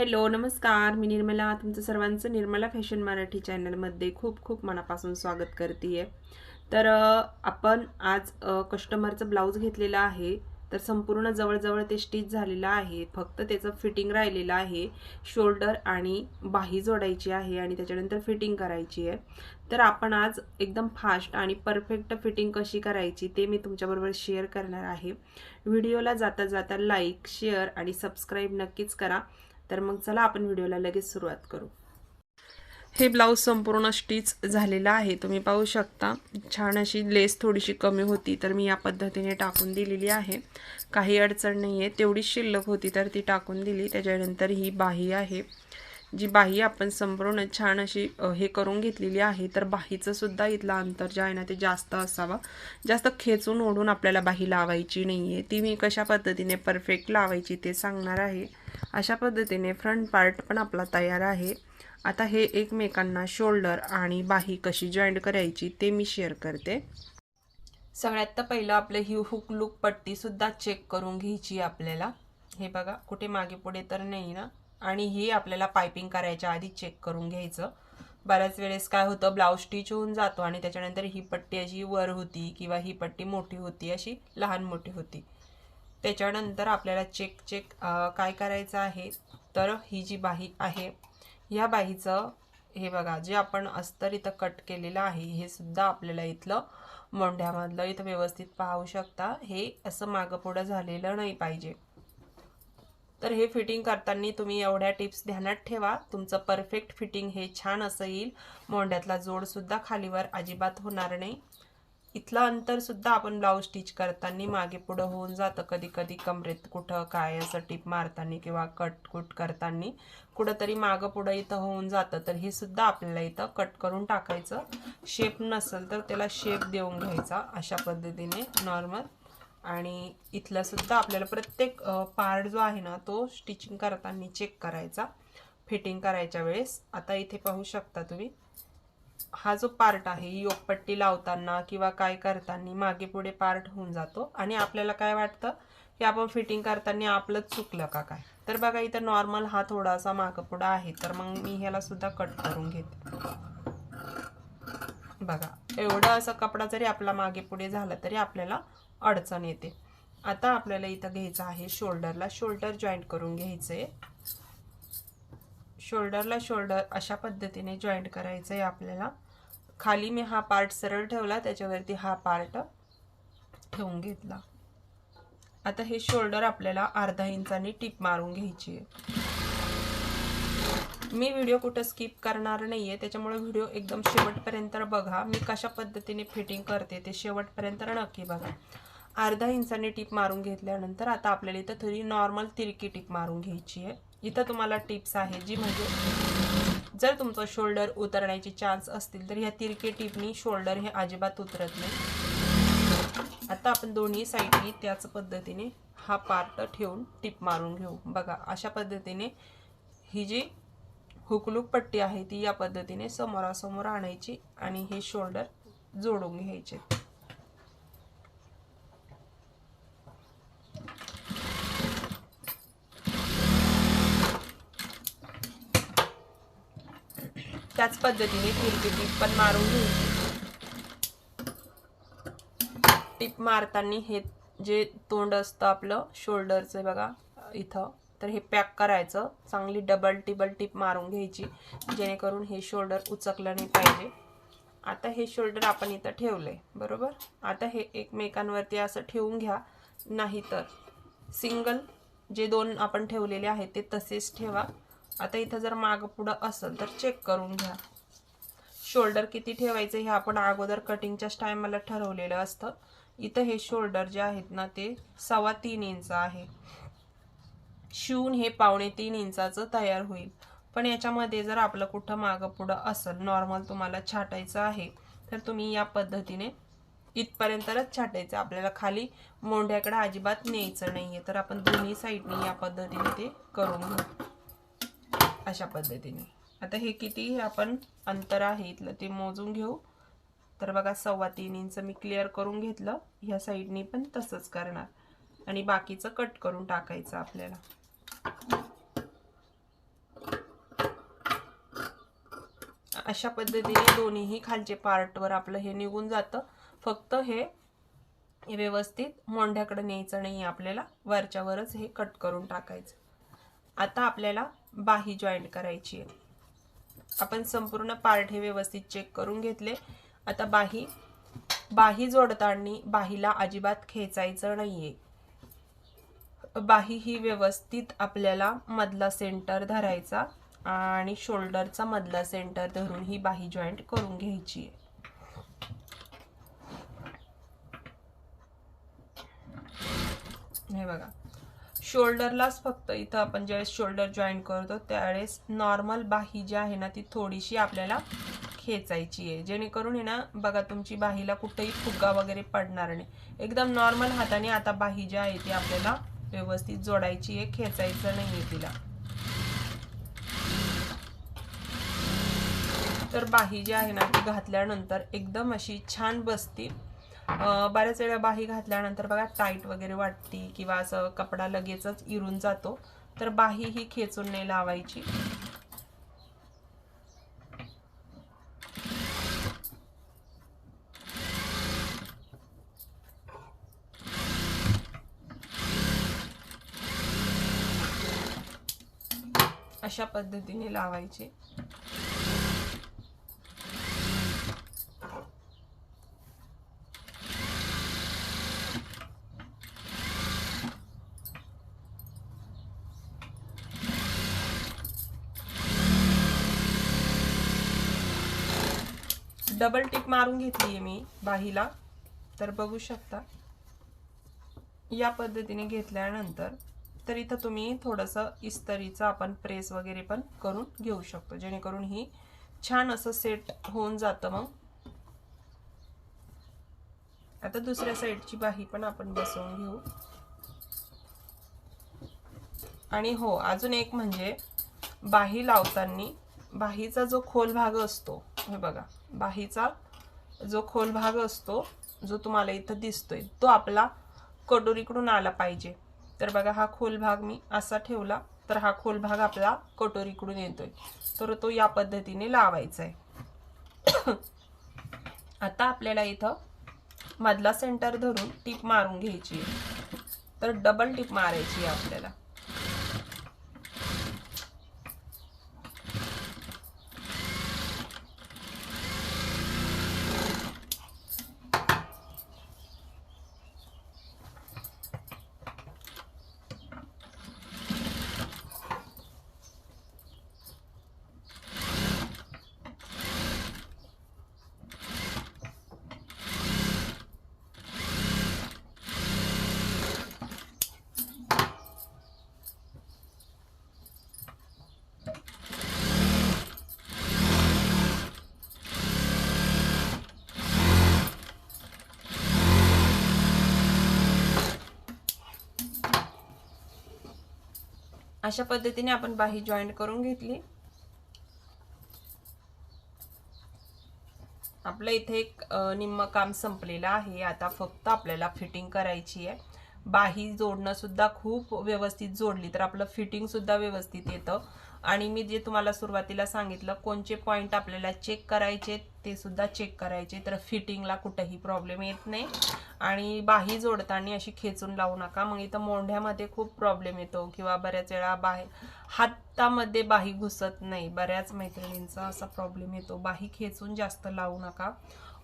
Hello नमस्कार. मी निर्मला तुमचं सर्वांचं निर्मला फॅशन मराठी चॅनलमध्ये खूप खूप मनापासून स्वागत करते तर आपण आज कस्टमरचं ब्लाऊज घेतलेलं आहे. तर संपूर्ण जवळजवळ ते स्टिच झालेलं आहे. फक्त त्याचं फिटिंग राहिलेलं आहे. शोल्डर आणि बाही जोडायची आहे आणि त्याच्यानंतर फिटिंग करायची आहे. तर आपण आज एकदम फास्ट आणि परफेक्ट फिटिंग कशी करायची ते मी तुमच्याबरोबर शेअर करणार आहे. व्हिडिओला जाता जाता लाईक शेअर आणि सबस्क्राईब नक्कीच करा. तर मग चला आपण व्हिडिओला लगेच सुरुवात करू. हे ब्लाऊज संपूर्ण स्टिच झालेलं आहे. तुम्ही पाहू शकता छान अशी लेस थोडीशी कमी होती तर मी या पद्धतीने टाकून दिलेली आहे. काही अडचण नाही आहे तेवढीच शिल्लक होती तर ती टाकून दिली. त्याच्यानंतर ही बाही आहे. जी बाही आपण संपूर्ण छान अशी हे करून घेतलेली आहे तर बाहीचं सुद्धा इथलं अंतर जे आहे ना ते जास्त असावं. जास्त खेचून ओढून आपल्याला बाही लावायची नाही आहे ती मी कशा पद्धतीने परफेक्ट लावायची ते सांगणार आहे. अशा पद्धतीने फ्रंट पार्ट पण आपला तयार आहे. आता हे एकमेकांना शोल्डर आणि बाही कशी जॉईंट करायची ते मी शेअर करते. सगळ्यात तर पहिलं आपलं ही हुक लुक पट्टीसुद्धा चेक करून घ्यायची आपल्याला. हे बघा कुठे मागे पुढे तर नाही ना. आणि ही आपल्याला पायपिंग करायच्या आधी चेक करून घ्यायचं. बऱ्याच वेळेस काय होतं ब्लाऊज स्टिच होऊन जातो आणि त्याच्यानंतर ही पट्टी अशी वर होती किंवा ही पट्टी मोठी होती अशी लहान मोठी होती. त्याच्यानंतर आपल्याला चेक चेक काय करायचं आहे? तर ही जी बाही आहे या बाहीचं हे बघा जे आपण अस्तर इथं कट केलेलं आहे हे सुद्धा आपल्याला इथलं मोंढ्यामधलं इथं व्यवस्थित पाहू शकता. हे असं मागं पुढं झालेलं नाही पाहिजे. तर हे फिटिंग करताना तुम्ही एवढ्या टिप्स ध्यानात ठेवा. तुमचं परफेक्ट फिटिंग हे छान असं येईल. मोंड्यातला जोडसुद्धा खालीवर अजिबात होणार नाही. इथलं अंतरसुद्धा आपण ब्लाऊज स्टिच करताना मागे पुढं होऊन जातं. कधी कधी कमरेत कुठं काय असं टिप मारताना किंवा कट कुट करताना कुठंतरी मागं पुढं इथं होऊन जातं. तर हे सुद्धा आपल्याला इथं कट करून टाकायचं. शेप नसेल तर त्याला शेप देऊन घ्यायचा. अशा पद्धतीने नॉर्मल आणि इथला सुद्धा आपल्याला प्रत्येक पार्ट जो आहे ना तो स्टिचिंग करताना चेक करायचा. फिटिंग करायच्या वेळेस. आता इथे पाहू शकता तुम्ही. हा जो पार्ट आहे योगपट्टी लावताना किंवा काय करताना मागे पुढे पार्ट होऊन जातो. आणि आपल्याला काय वाटतं? की आपण फिटिंग करताना आपलंच चुकलं का काय? तर बघा इथं नॉर्मल हा थोडासा मागपुडा आहे. तर मग मी ह्याला सुद्धा कट करून घेते. बघा एवढा असा कपडा जरी आपला मागे पुढे झाला तरी आपल्याला अडचण येते. आता आपल्याला इथं घ्यायचं आहे शोल्डरला. शोल्डर जॉईंट करून घ्यायचं. आहे शोल्डरला शोल्डर अशा पद्धतीने जॉईंट करायचं आहे आपल्याला. खाली मी हा पार्ट सरळ ठेवला त्याच्यावरती हा पार्ट ठेवून घेतला. आता हे शोल्डर आपल्याला अर्धा इंचाने टिप मारून घ्यायची आहे. मी व्हिडिओ कुठं स्किप करणार नाही आहे त्याच्यामुळे व्हिडिओ एकदम शेवटपर्यंत बघा. मी कशा पद्धतीने फिटिंग करते ते शेवटपर्यंत नक्की बघा. अर्धा इंचाने टीप मारून घेतल्यानंतर आता आपल्याला इथं थोडी नॉर्मल तिरकी टीप मारून घ्यायची आहे. इथं तुम्हाला टिप्स आहे जी म्हणजे जर तुमचं शोल्डर उतरण्याचे चान्स असतील तर ह्या तिरकी टिपनी शोल्डर हे अजिबात उतरत नाही. आता आपण दोन्ही साईडनी त्याच पद्धतीने हा पार्ट ठेवून टिप मारून घेऊ. बघा अशा पद्धतीने ही जी हुकलूक पट्टी आहे ती या पद्धतीने समोरासमोर आणायची आणि हे शोल्डर जोडून घ्यायचे. त्याच पद्धतीने तिरकी टीप पण मारून घ्यायची टीप मारताना हे जे तोंड असतं आपलं शोल्डरचं बघा इथं तर हे पॅक करायचं. चांगली डबल टिबल टीप मारून घ्यायची जेणेकरून हे शोल्डर उचकलं नाही पाहिजे. आता हे शोल्डर आपण इथं ठेवलंय बरोबर? आता हे एकमेकांवरती असं ठेवून घ्या नाही तर सिंगल जे दोन आपण ठेवलेले आहेत ते तसेच ठेवा. आता इथं जर मागं पुढं असेल तर चेक करून घ्या. शोल्डर किती ठेवायचं हे आपण अगोदर कटिंगच्याच टायमाला ठरवलेलं असतं. इथं हे शोल्डर जे आहेत ना ते सव्वा तीन इंच आहे. शिवून हे पावणे तीन इंचाचं तयार होईल. पण याच्यामध्ये जर आपलं कुठं मागं पुढं असेल नॉर्मल तुम्हाला छाटायचं आहे तर तुम्ही या पद्धतीने इथपर्यंतच छाटायचं. आपल्याला खाली मोंढ्याकडे अजिबात न्यायचं नाहीये. तर आपण दोन्ही साईडने या पद्धतीने ते करून घेऊ अशा पद्धतीने. आता हे किती आपण अंतर आहे इथलं ते मोजून घेऊ. तर बघा सव्वा तीन इंच मी क्लिअर करून घेतलं. ह्या साईडनी पण तसंच करणार. आणि बाकीचं कट करून टाकायचं आपल्याला. अशा पद्धतीने दोन्हीही खालचे पार्टवर आपलं हे निघून जातं. फक्त हे व्यवस्थित मोंढ्याकडे न्यायचं नाही आपल्याला वरच्यावरच हे कट करून टाकायचं. आता आपल्याला बाही जॉईंट करायची आहे. आपण संपूर्ण पार्ट हे व्यवस्थित चेक करून घेतले. आता बाही बाही जोडताना बाहीला अजिबात खेचायचं नाहीये. बाही ही व्यवस्थित आपल्याला मधला सेंटर धरायचा आणि शोल्डरचा मधला सेंटर धरून ही बाही जॉईंट करून घ्यायची आहे. हे बघा. शोल्डरलाच फक्त इथं आपण ज्यावेळेस शोल्डर जॉईन करतो त्यावेळेस नॉर्मल बाही जी आहे ना ती थोडीशी आपल्याला खेचायची आहे. जेणेकरून आहे ना बघा तुमची बाहीला कुठेही फुगा वगैरे पडणार नाही. एकदम नॉर्मल हाताने आता बाही जी आहे ती आपल्याला व्यवस्थित जोडायची आहे खेचायचं नाही आहे तिला. तर बाही जी आहे ना ती घातल्यानंतर एकदम अशी छान बसते. बऱ्याच वेळा बाही घातल्यानंतर बघा टाईट वगैरे वाटती किंवा असं कपडा लगेचच इरून जातो. तर बाही ही खेचून नाही लावायची. अशा पद्धतीने लावायचे. डबल टिप मारून घेतली आहे मी बाहीला. तर बघू शकता. या पद्धतीने घेतल्यानंतर तर इथं तुम्ही थोडंसं इस्तरीचं आपण प्रेस वगैरे पण करून घेऊ शकतो. जेणेकरून ही छान असं सेट होऊन जातं मग. आता दुसऱ्या साईडची बाही पण आपण बसवून घेऊ. आणि हो अजून एक म्हणजे बाही लावताना बाहीचा जो खोल भाग असतो हे बघा बाहीचा जो खोल भाग असतो जो तुम्हाला इथं दिसतोय तो आपला कटोरीकडून आला पाहिजे. तर बघा हा खोल भाग मी असा ठेवला तर हा खोल भाग आपला कटोरीकडून येतोय. तर तो या पद्धतीने लावायचा आहे. आता आपल्याला इथं मधला सेंटर धरून टीप मारून घ्यायची तर डबल टीप मारायची आहे आपल्याला. अशा पद्धतीने आपण बाही जॉईंट करून घेतली. आपलं इथे एक निम्म काम संपलेलं आहे. आता फक्त आपल्याला फिटिंग करायची आहे. बाही जोडणं सुद्धा खूप व्यवस्थित जोडली तर आपलं फिटिंग सुद्धा व्यवस्थित येतं. आणि मी जे तुम्हाला सुरुवातीला सांगितलं कोणचे पॉईंट आपल्याला चेक करायचे ते सुद्धा चेक करायचे. तर फिटिंगला कुठंही प्रॉब्लेम येत नाही. आणि बाही जोडताना अशी खेचून लावू नका. मग इथं मोंढ्यामध्ये खूप प्रॉब्लेम येतो किंवा बऱ्याच वेळा बाहेर हातामध्ये बाही घुसत नाही. बऱ्याच मैत्रिणींचा असा प्रॉब्लेम येतो. बाही खेचून जास्त लावू नका.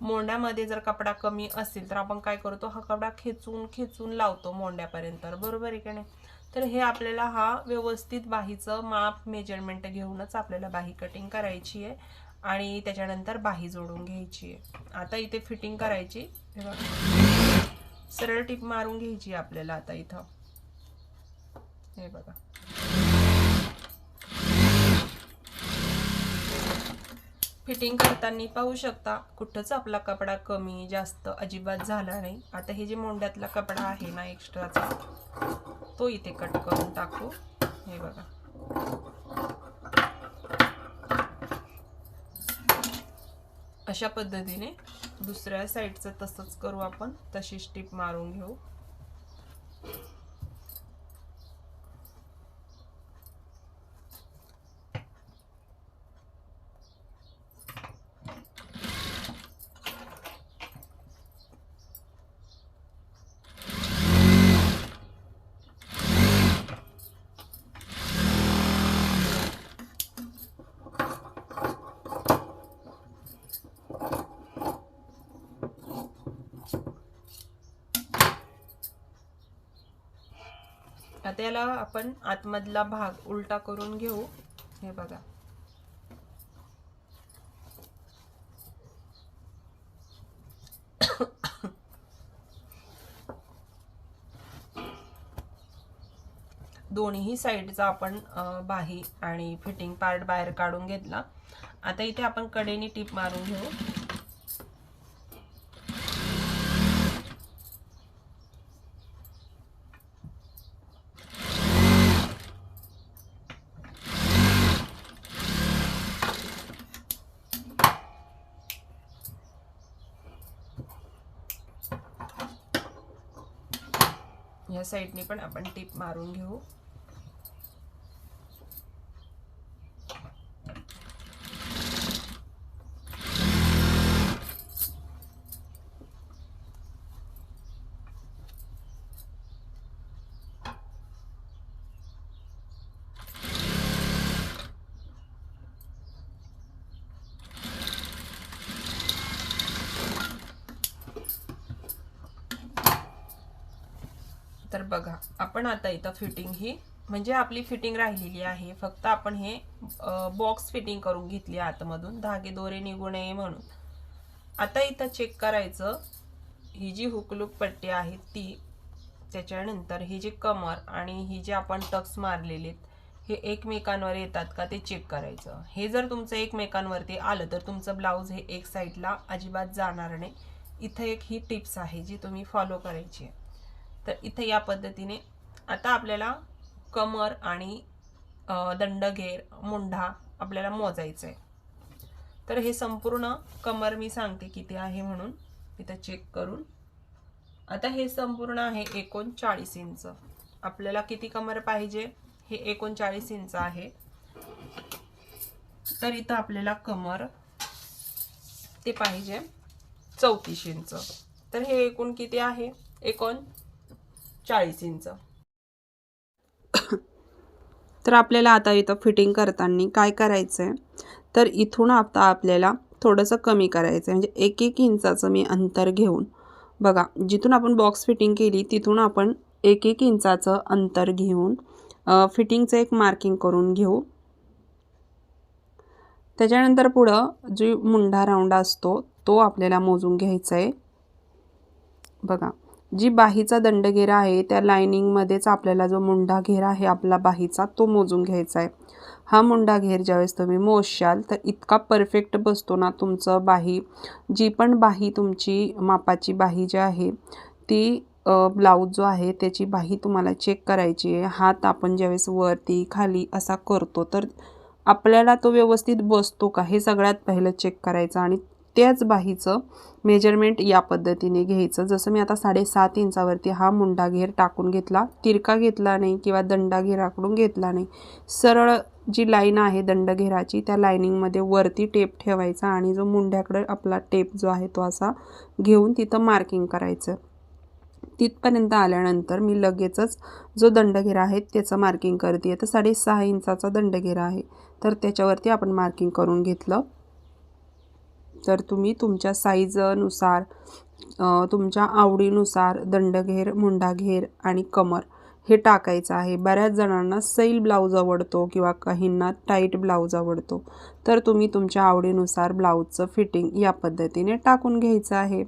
मोंड्यामध्ये जर कपडा कमी असेल तर आपण काय करतो? हा कपडा खेचून खेचून लावतो मोंड्यापर्यंत बरोबर आहे का नाही? तर हे आपल्याला हा व्यवस्थित बाहीचं माप मेजरमेंट घेऊनच आपल्याला बाही कटिंग करायची आहे. आणि त्याच्यानंतर बाही जोडून घ्यायची आहे. आता इथे फिटिंग करायची. सरळ टिप मारून घ्यायची आपल्याला आता इथं. हे बघा. फिटिंग करताना पाहू शकता कुठंच आपला कपडा कमी जास्त अजिबात झाला नाही. आता हे जे मोंड्यातला कपडा आहे ना एक्स्ट्राचा तो इथे कट करून टाकू. हे बघा. अशा पद्धतीने दुसऱ्या साईडचं तसंच करू आपण. तशी स्टिप मारून घेऊ. आता याला आपण आतमधला भाग उलटा करून घेऊ. हे बघा. दोन्ही साईडचा आपण बाही आणि फिटिंग पार्ट बाहेर काढून घेतला. आता इथे आपण कडेने टीप मारून घेऊ. या साईडने पण आपण टीप मारून घेऊ. बघा आपण आता इथं फिटिंग ही म्हणजे आपली फिटिंग राहिलेली आहे. फक्त आपण हे बॉक्स फिटिंग करून घेतली आतमधून. धागे दोरे निघू नये म्हणून. आता इथं चेक करायचं ही जी हुकलूक पट्टी आहे ती त्याच्यानंतर ही जी कमर आणि ही जी आपण टक्स मारलेले हे एकमेकांवर येतात का ते चेक करायचं. हे जर तुमचं एकमेकांवरती आलं तर तुमचं ब्लाऊज हे एक साईडला अजिबात जाणार नाही. इथं एक ही टिप्स आहे जी तुम्ही फॉलो करायची आहे. तर इथे या पद्धतीने आता आपल्याला कमर आणि दंडघेर मुंढा आपल्याला मोजायचं आहे तर हे संपूर्ण कमर मी सांगते किती आहे म्हणून. इथं चेक करून. आता हे संपूर्ण आहे एकोणचाळीस इंच. आपल्याला किती कमर पाहिजे? हे एकोणचाळीस इंच आहे. तर इथं आपल्याला कमर ते पाहिजे चौतीस इंच. तर हे एकूण किती आहे? एकोण चाळीस इंच. तर आपल्याला आता इथं फिटिंग करताना काय करायचं आहे तर इथून आता आपल्याला थोडंसं कमी करायचं आहे म्हणजे एक एक इंचाचं मी अंतर घेऊन. बघा जिथून आपण बॉक्स फिटिंग केली तिथून आपण एक एक इंचाचं अंतर घेऊन फिटिंगचं एक मार्किंग करून घेऊ. त्याच्यानंतर पुढं जी मुंढा राऊंड असतो तो आपल्याला मोजून घ्यायचा आहे बघा. जी बाहीचा दंडघेरा आहे त्या लायनिंगमध्येच आपल्याला जो मुंडा घेरा आहे आपला बाहीचा तो मोजून घ्यायचा आहे. हा मुंडा घेर ज्यावेळेस तुम्ही मोजशाल तर इतका परफेक्ट बसतो ना तुमचं बाही. जी पण बाही तुमची मापाची बाही जी आहे ती ब्लाऊज जो आहे त्याची बाही तुम्हाला चेक करायची आहे. हात आपण ज्यावेळेस वरती खाली असा करतो तर आपल्याला तो व्यवस्थित बसतो का? हे सगळ्यात पहिलं चेक करायचं आणि त्याच बाहीचं मेजरमेंट या पद्धतीने घ्यायचं. जसं मी आता साडेसात इंचावरती हा मुंडा घेर टाकून घेतला. तिरका घेतला नाही किंवा दंडा घेराकडून घेतला नाही. सरळ जी लाईन आहे दंडघेराची त्या लाईनिंगमध्ये वरती टेप ठेवायचा आणि जो मुंड्याकडे आपला टेप जो आहे तो असा घेऊन तिथं मार्किंग करायचं. तिथपर्यंत आल्यानंतर मी लगेचच जो दंडघेरा आहे त्याचं मार्किंग करते तर साडेसहा इंचाचा दंडघेरा आहे. तर त्याच्यावरती आपण मार्किंग करून घेतलं. तर तुम्ही तुमच्या साईजनुसार तुमच्या आवडीनुसार दंडघेर मुंडाघेर आणि कमर हे टाकायचं आहे. बऱ्याच जणांना सैल ब्लाऊज आवडतो किंवा काहींना टाईट ब्लाऊज आवडतो. तर तुम्ही तुमच्या आवडीनुसार ब्लाऊजचं फिटिंग या पद्धतीने टाकून घ्यायचं आहे.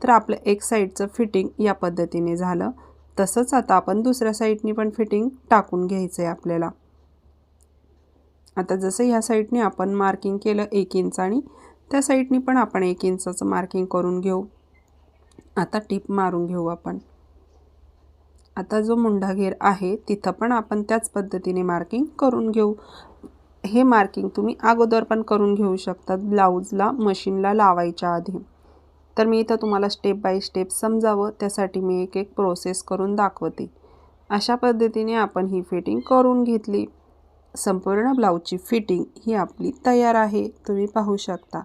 तर आपलं एक साईडचं फिटिंग या पद्धतीने झालं. तसंच आता आपण दुसऱ्या साईडनी पण फिटिंग टाकून घ्यायचं आहे आपल्याला. आता जसं ह्या साईडने आपण मार्किंग केलं एक इंच आणि त्या साईडनी पण आपण एक इंचाचं मार्किंग करून घेऊ. आता टीप मारून घेऊ आपण. आता जो मुंडा घेर आहे तिथं पण आपण त्याच पद्धतीने मार्किंग करून घेऊ. हे मार्किंग तुम्ही अगोदर पण करून घेऊ शकतात ब्लाऊजला मशीनला लावायच्या आधी. तर मी इथं तुम्हाला स्टेप बाय स्टेप समजावं त्यासाठी मी एक एक प्रोसेस करून दाखवते. अशा पद्धतीने आपण ही फिटिंग करून घेतली. संपूर्ण ब्लाऊजची फिटिंग ही आपली तयार आहे तुम्ही पाहू शकता.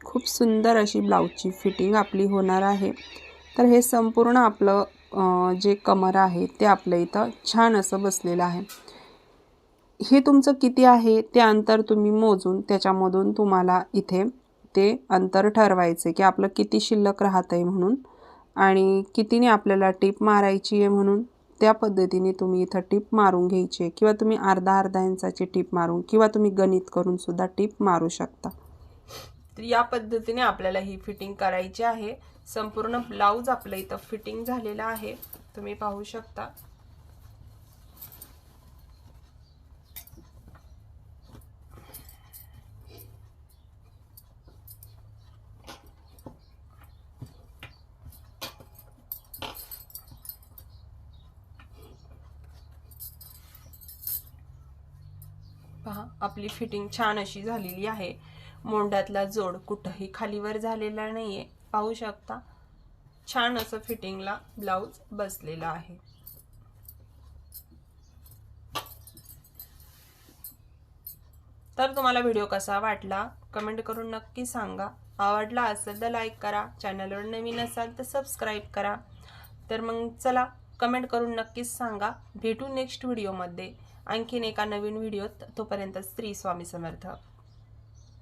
खूप सुंदर अशी ब्लाऊजची फिटिंग आपली होणार आहे. तर हे संपूर्ण आपलं जे कमर आहे ते आपलं इथं छान असं बसलेलं आहे. हे तुमचं किती आहे? ते अंतर तुम्ही मोजून त्याच्यामधून तुम्हाला इथे ते अंतर ठरवायचे की आपलं किती शिल्लक राहत आहे म्हणून आणि कितीने आपल्याला टीप मारायची आहे म्हणून त्या पद्धतीने तुम्ही इथं टीप मारून घ्यायची आहे किंवा तुम्ही अर्धा अर्धा इंचाची टीप मारून किंवा तुम्ही गणित करूनसुद्धा टीप मारू शकता. तर या पद्धतीने आपल्याला ही फिटिंग करायची आहे. संपूर्ण ब्लाऊज आपलं इथं फिटिंग झालेला आहे. तुम्ही पाहू शकता. पहा आपली फिटिंग छान अशी झालेली आहे. मोंडातला जोड कुठंही खालीवर झालेला नाही आहे पाहू शकता छान असं फिटिंगला ब्लाऊज बसलेला आहे. तर तुम्हाला व्हिडिओ कसा वाटला कमेंट करून नक्की सांगा. आवडला असेल तर लाईक करा. चॅनलवर नवीन असाल तर सबस्क्राईब करा. तर मग चला कमेंट करून नक्कीच सांगा. भेटू नेक्स्ट व्हिडिओमध्ये आणखीन एका नवीन व्हिडिओत तोपर्यंत स्त्री स्वामी समर्थ.